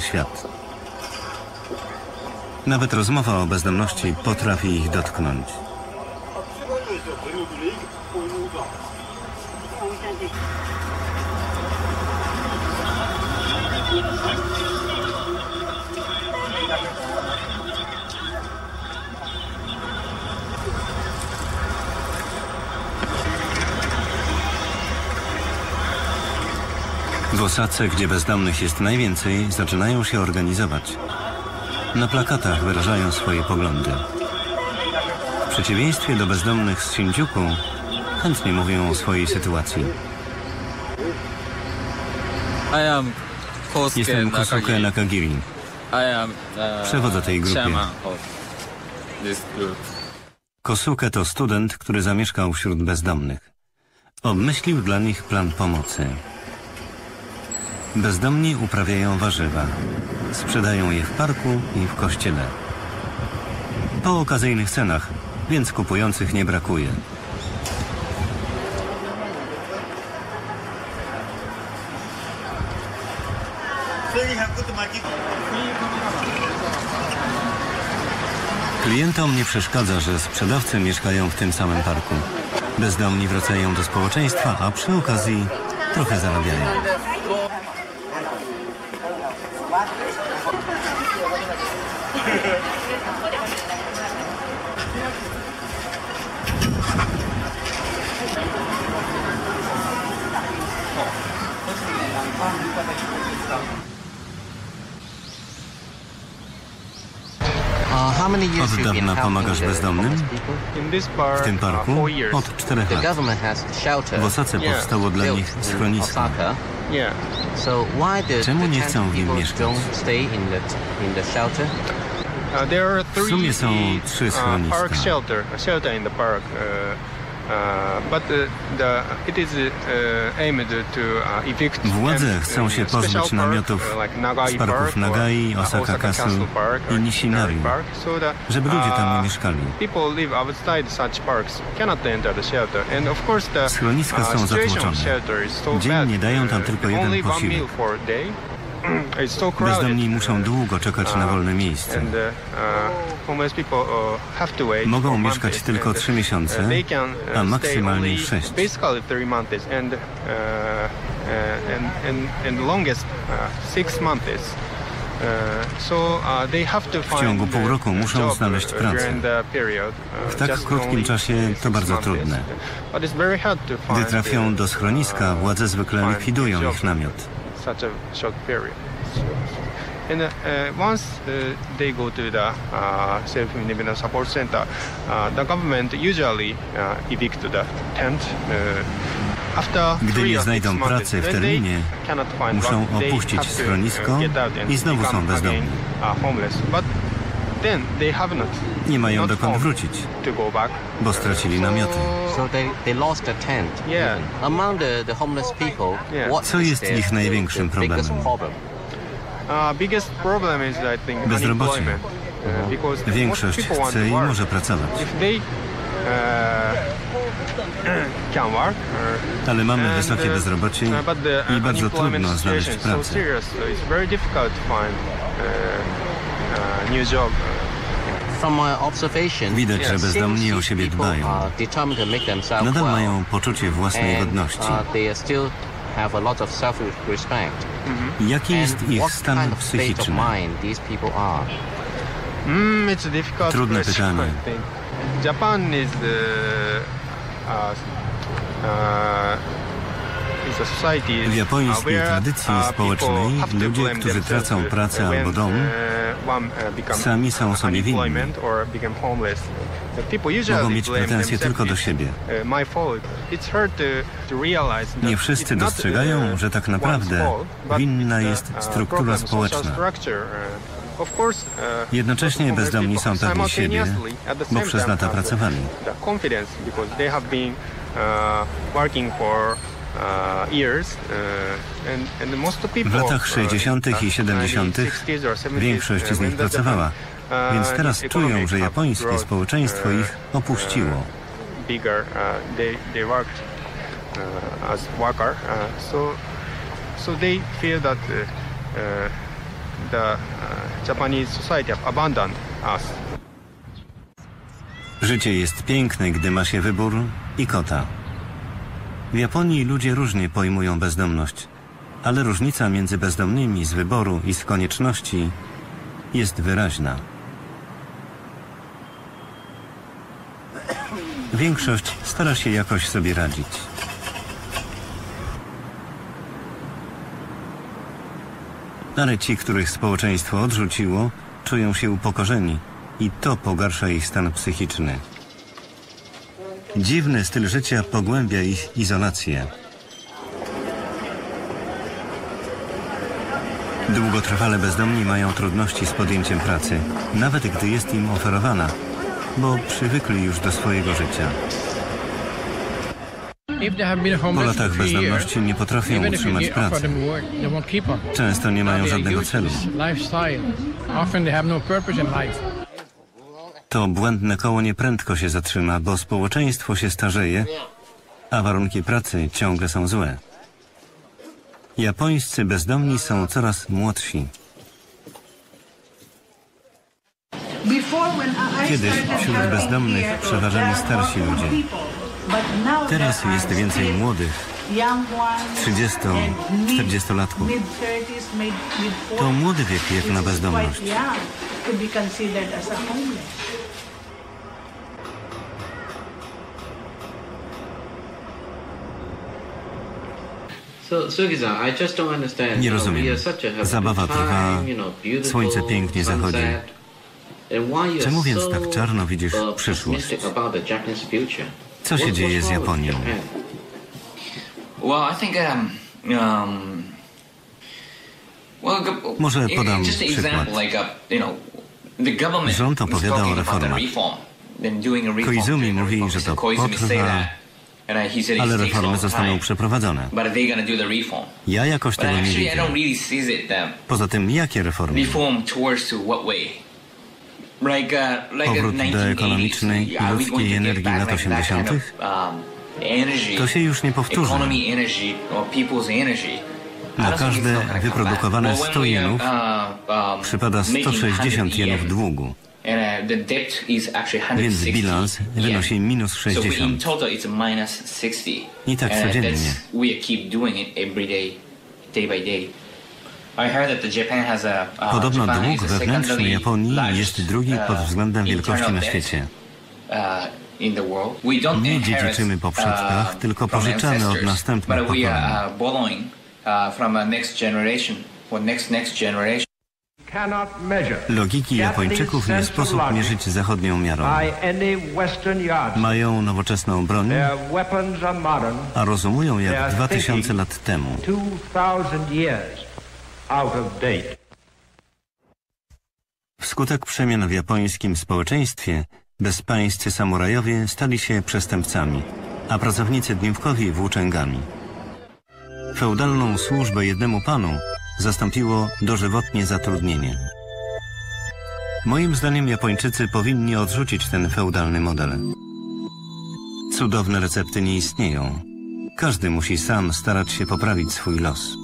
świat. Nawet rozmowa o bezdomności potrafi ich dotknąć. W Osace, gdzie bezdomnych jest najwięcej, zaczynają się organizować. Na plakatach wyrażają swoje poglądy. W przeciwieństwie do bezdomnych z Shinjuku, chętnie mówią o swojej sytuacji. Jestem Kosuke Nakagiri. Uh, Przewodzę tej grupie. Kosuke to student, który zamieszkał wśród bezdomnych. Obmyślił dla nich plan pomocy. Bezdomni uprawiają warzywa. Sprzedają je w parku i w kościele. Po okazyjnych cenach, więc kupujących nie brakuje. Klientom nie przeszkadza, że sprzedawcy mieszkają w tym samym parku. Bezdomni wracają do społeczeństwa, a przy okazji trochę zarabiają. Od you've been dawna pomagasz bezdomnym? homeless people? In this park, W tym uh, parku od czterech The lat. government has shelter W Osace Yeah. powstało dla nich schronisko. Czemu nie 10 chcą w nim people mieszkać? don't stay in the in the shelter? Uh, there are three sumie są trzy uh, schroniska. Władze chcą się pozbyć namiotów z parków Park Nagai, Osaka Castle Park i Nishinari, Park, so that, żeby ludzie tam nie mieszkali. People live outside such parks cannot enter the shelter, and of course the Schroniska są zatłoczone. shelter is so Dziennie dają tam uh, tylko jeden posiłek. Bezdomni muszą długo czekać na wolne miejsce. Uh, uh, uh, Mogą mieszkać tylko and, trzy miesiące, they can, a maksymalnie only sześć. Basically three months and, uh, uh, and, and, and longest uh, six months. Uh, so uh, they have to find ciągu pół roku muszą znaleźć pracę. W tak krótkim czasie to bardzo trudne. Gdy trafią do schroniska, władze zwykle likwidują ich namiot. Such a short period. And uh, once uh, they go to the uh, self-independent support center, uh, the government usually uh, evict the tent. Uh, after Gdy nie znajdą pracy w terminie, they cannot find muszą opuścić schronisko get out and i znowu są bezdomni. Nie mają not dokąd wrócić, to go back. bo stracili namioty. So they, they lost the tent. Yeah. even. Among the, the homeless people, Yeah. what Co is jest their- ich największym problemem? problem? Biggest problem is I think Bezrobocie. Większość most people want chce to i work. może pracować. If they uh, can work, uh, Ale mamy wysokie uh, bezrobocie but the, i bardzo trudno znaleźć pracę. Widać, że bezdomni o siebie people dbają. are determined to make themselves Nadal mają poczucie własnej and, godności. uh, they still have a lot of self-respect. Jaki jest ich what stan kind of state of psychiczny? mind these people are? Mm, it's a difficult Trudne pytanie. Japan is the uh, uh, society W japońskiej tradycji uh, społecznej ludzie, którzy themselves tracą pracę albo dom, uh, uh, become sami są sobie winni. Mogą mieć pretensje tylko do siebie. Uh, Nie wszyscy dostrzegają, uh, że tak naprawdę winna jest uh, struktura społeczna. uh, uh, Jednocześnie bezdomni są pewni siebie, bo przez lata pracowali. Uh, uh, W latach uh, 60. i uh, 70. 60s or 70s, większość z nich pracowała, Japan, uh, więc teraz czują, że japońskie społeczeństwo ich opuściło. Życie jest piękne, gdy ma się wybór i kota. W Japonii ludzie różnie pojmują bezdomność, ale różnica między bezdomnymi z wyboru i z konieczności jest wyraźna. Większość stara się jakoś sobie radzić. Ale ci, których społeczeństwo odrzuciło, czują się upokorzeni i to pogarsza ich stan psychiczny. Dziwny styl życia pogłębia ich izolację. Długotrwale bezdomni mają trudności z podjęciem pracy, nawet gdy jest im oferowana, bo przywykli już do swojego życia. Po latach bezdomności nie potrafią utrzymać pracy. Często nie mają żadnego celu. To błędne koło nieprędko się zatrzyma, bo społeczeństwo się starzeje, a warunki pracy ciągle są złe. Japońscy bezdomni są coraz młodsi. Kiedyś wśród bezdomnych przeważali starsi ludzie. Teraz jest więcej młodych, 30, 40-latków. To młody wiek jak na bezdomność. Nie rozumiem. Zabawa trwa, słońce pięknie zachodzi. Czemu więc tak czarno widzisz przyszłość? Co się dzieje z Japonią? Może podam przykład. Rząd opowiada o reformach. Koizumi mówi, że to potrwa, that, and, uh, he said it ale reformy zostaną przeprowadzone. Ja jakoś tego nie widzę. Poza tym, jakie reformy? reform towards to what way? Like, uh, Powrót do 1980s, ekonomicznej i ludzkiej energii lat like that kind 80.? To się już nie powtórzy. Na każde wyprodukowane back. Well, 100 when we, jenów uh, um, przypada making 160 100 jenów długu, uh, więc 160 bilans wynosi minus So in 60. total it's minus 60. I tak codziennie. uh, Podobno dług wewnętrzny Japonii jest drugi pod uh, względem wielkości na świecie. Uh, Nie inherit, dziedziczymy po przodkach, uh, tylko from pożyczamy od ancestors, następnych but we pokoleń. are uh, borrowing uh, from a next generation or next next generation. cannot measure Logiki Japończyków nie sposób mierzyć zachodnią miarą. by any Western yardstick. Mają nowoczesną broń, a rozumują jak 2000 lat temu. 2,000 years out of date. Wskutek przemian w japońskim społeczeństwie bezpańscy samurajowie stali się przestępcami, a pracownicy dniówkowi włóczęgami. Feudalną służbę jednemu panu zastąpiło dożywotnie zatrudnienie. Moim zdaniem Japończycy powinni odrzucić ten feudalny model. Cudowne recepty nie istnieją. Każdy musi sam starać się poprawić swój los.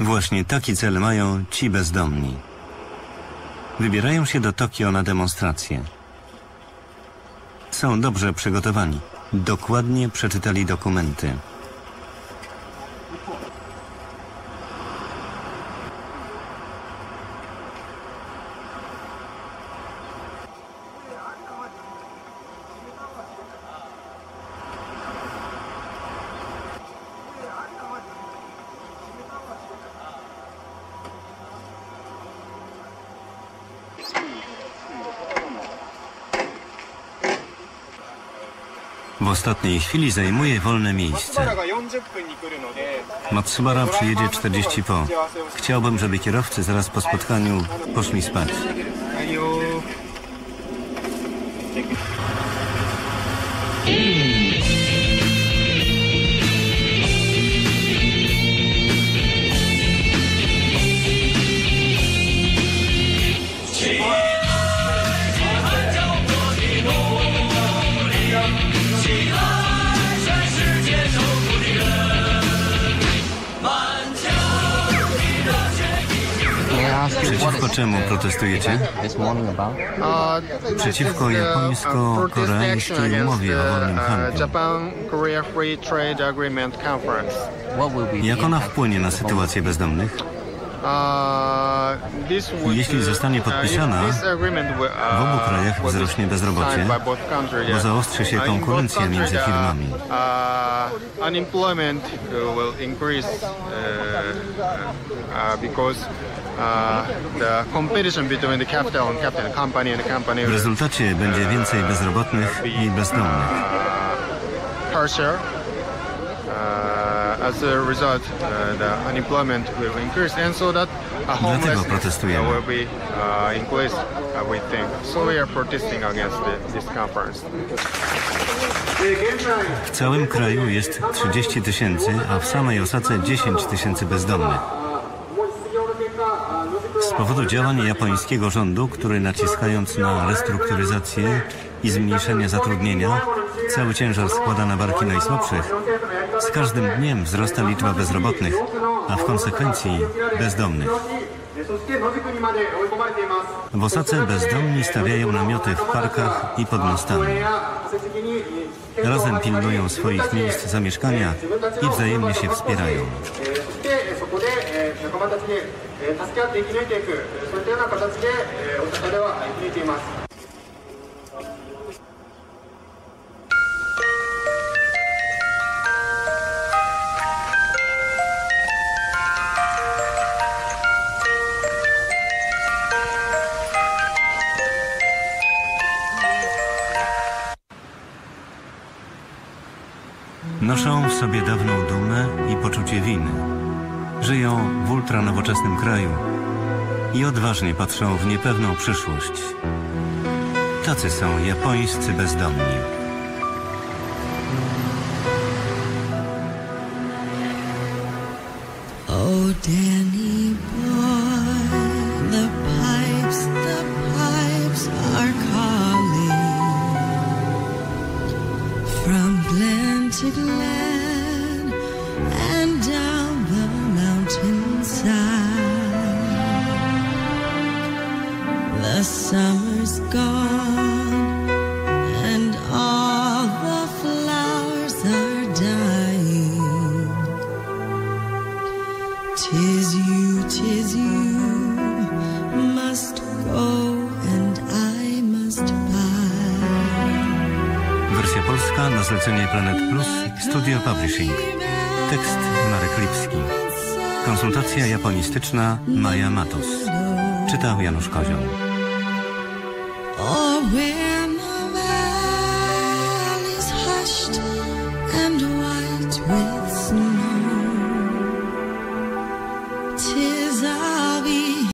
Właśnie taki cel mają ci bezdomni. Wybierają się do Tokio na demonstracje. Są dobrze przygotowani. Dokładnie przeczytali dokumenty. Ostatniej chwili zajmuje wolne miejsce. Matsubara przyjedzie 40 po. Chciałbym, żeby kierowcy zaraz po spotkaniu poszli spać. Przeciwko czemu protestujecie? Przeciwko japońsko-koreańskiej umowie o wolnym handlu. Jak ona wpłynie na sytuację bezdomnych? Jeśli zostanie podpisana, w obu krajach wzrośnie bezrobocie, bo zaostrzy się konkurencja między firmami. Unemployment will increase uh, uh, because uh, W rezultacie będzie więcej bezrobotnych i bezdomnych. Uh, uh, homelessness protestujemy. W całym kraju jest 30 tysięcy, a w samej Osace 10 tysięcy bezdomnych. Powodu działań japońskiego rządu, który naciskając na restrukturyzację i zmniejszenie zatrudnienia, cały ciężar składa na barki najsłabszych, z każdym dniem wzrasta liczba bezrobotnych, a w konsekwencji bezdomnych. W Osace bezdomni stawiają namioty w parkach i pod mostami. Razem pilnują swoich miejsc zamieszkania i wzajemnie się wspierają. 仲間たちで、え助け合って生き抜いていくそういったような形で、え大阪では生き抜いています。Noszą w sobie dawną dumę i poczucie winy. Żyją w ultranowoczesnym kraju i odważnie patrzą w niepewną przyszłość. Tacy są japońscy bezdomni. Oh, Danny Wersja polska na zlecenie Planet Plus Studio Publishing. Tekst Marek Lipski. Konsultacja japonistyczna Maja Matus. Czytał Janusz Kozioł.